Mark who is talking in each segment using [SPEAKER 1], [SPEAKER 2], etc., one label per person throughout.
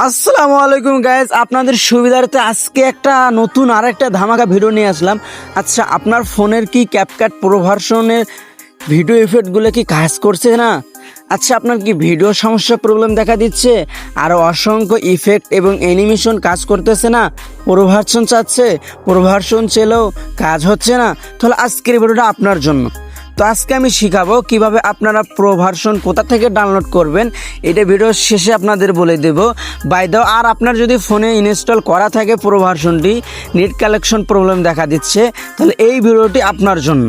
[SPEAKER 1] আসসালামু আলাইকুম গাইজ আপনাদের সুবিধার্থে আজকে একটা নতুন আর একটা ধামাকা ভিডিও নিয়ে আসলাম। আচ্ছা আপনার ফোনের কি ক্যাপকাট প্রো ভার্সনের ভিডিও ইফেক্টগুলো কি কাজ করছে না? আচ্ছা আপনার কি ভিডিও সমস্যা প্রবলেম দেখা দিচ্ছে? আরও অসংখ্য ইফেক্ট এবং অ্যানিমেশন কাজ করতেছে না? প্রো ভার্সন চাচ্ছে প্রো ভার্সন চেলেও কাজ হচ্ছে না। তাহলে আজকের ভিডিওটা আপনার জন্য। তো আজকে আমি শিখাবো কীভাবে আপনারা প্রো ভার্সন কোথা থেকে ডাউনলোড করবেন। এটা ভিডিওর শেষে আপনাদের বলে দেব। বাই দাও আর আপনার যদি ফোনে ইনস্টল করা থাকে প্রো ভার্সনটি নেট কালেকশন প্রবলেম দেখা দিচ্ছে, তাহলে এই ভিডিওটি আপনার জন্য।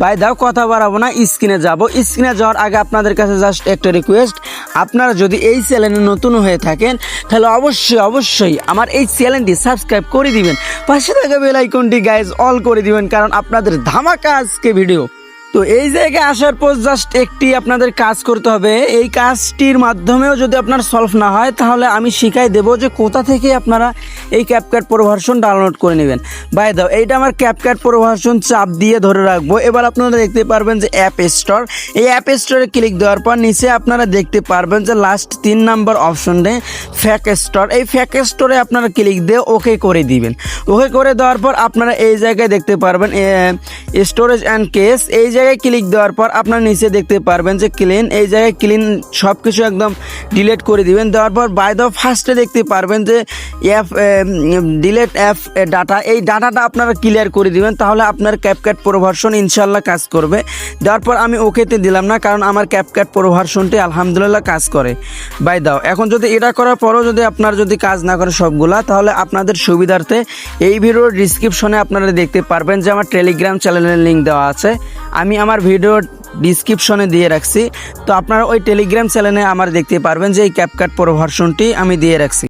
[SPEAKER 1] বাই দাও কথা বাড়াবো না স্ক্রিনে যাব। স্ক্রিনে যাওয়ার আগে আপনাদের কাছে জাস্ট একটা রিকোয়েস্ট আপনারা যদি এই চ্যানেলে নতুন হয়ে থাকেন, তাহলে অবশ্যই অবশ্যই আমার এই চ্যানেলটি সাবস্ক্রাইব করে দিবেন। পাশে থাকা বেল আইকনটি গাইজ অল করে দিবেন, কারণ আপনাদের ধামাকা আজকে ভিডিও তো এই জায়গায় আসার পর জাস্ট একটি আপনাদের কাজ করতে হবে। এই কাজটির মাধ্যমেও যদি আপনার সলভ না হয়, তাহলে আমি শিখাই দেবো যে কোথা থেকে আপনারা এই ক্যাপকাট প্রো ভার্সন ডাউনলোড করে নেবেন। বাই দাও এইটা আমার ক্যাপকাট প্রো ভার্সন চাপ দিয়ে ধরে রাখব। এবার আপনারা দেখতে পারবেন যে অ্যাপ স্টোর এই অ্যাপ স্টোরে ক্লিক দেওয়ার পর নিচে আপনারা দেখতে পারবেন যে লাস্ট তিন নাম্বার অপশনে ফ্যাক স্টোর এই ফ্যাক স্টোরে আপনারা ক্লিক দিয়ে ওকে করে দিবেন। ওকে করে দেওয়ার পর আপনারা এই জায়গায় দেখতে পারবেন স্টোরেজ অ্যান্ড কেস এই জায়গায় ক্লিক দেওয়ার পর আপনারা নিচে দেখতে পারবেন যে ক্লিন এই জায়গায় ক্লিন সব কিছু একদম ডিলিট করে দিবেন। দেওয়ার পর বাই দ্য ফার্স্টে দেখতে পারবেন যে অ্যাপ ডিলেট অ্যাপ ডাটা এই ডাটাটা আপনারা ক্লিয়ার করে দিবেন, তাহলে আপনার ক্যাপকাট প্রো ভার্সন ইনশাল্লাহ কাজ করবে। দেওয়ার পর আমি ওকেতে দিলাম না, কারণ আমার ক্যাপকাট প্রো ভার্সনটি আলহামদুলিল্লাহ কাজ করে। বাই দাও এখন যদি এটা করার পরও যদি আপনার যদি কাজ না করে সবগুলা, তাহলে আপনাদের সুবিধার্থে এই ভিডিওর ডিসক্রিপশনে আপনারা দেখতে পারবেন যে আমার টেলিগ্রাম চ্যানেলের লিঙ্ক দেওয়া আছে। আমি আমার ভিডিও ডিসক্রিপশনে দিয়ে রাখছি। তো আপনারা ওই টেলিগ্রাম চ্যানেলে আমার দেখতে পারবেন যে এই ক্যাপকাট প্রো ভার্সনটি আমি দিয়ে রাখছি।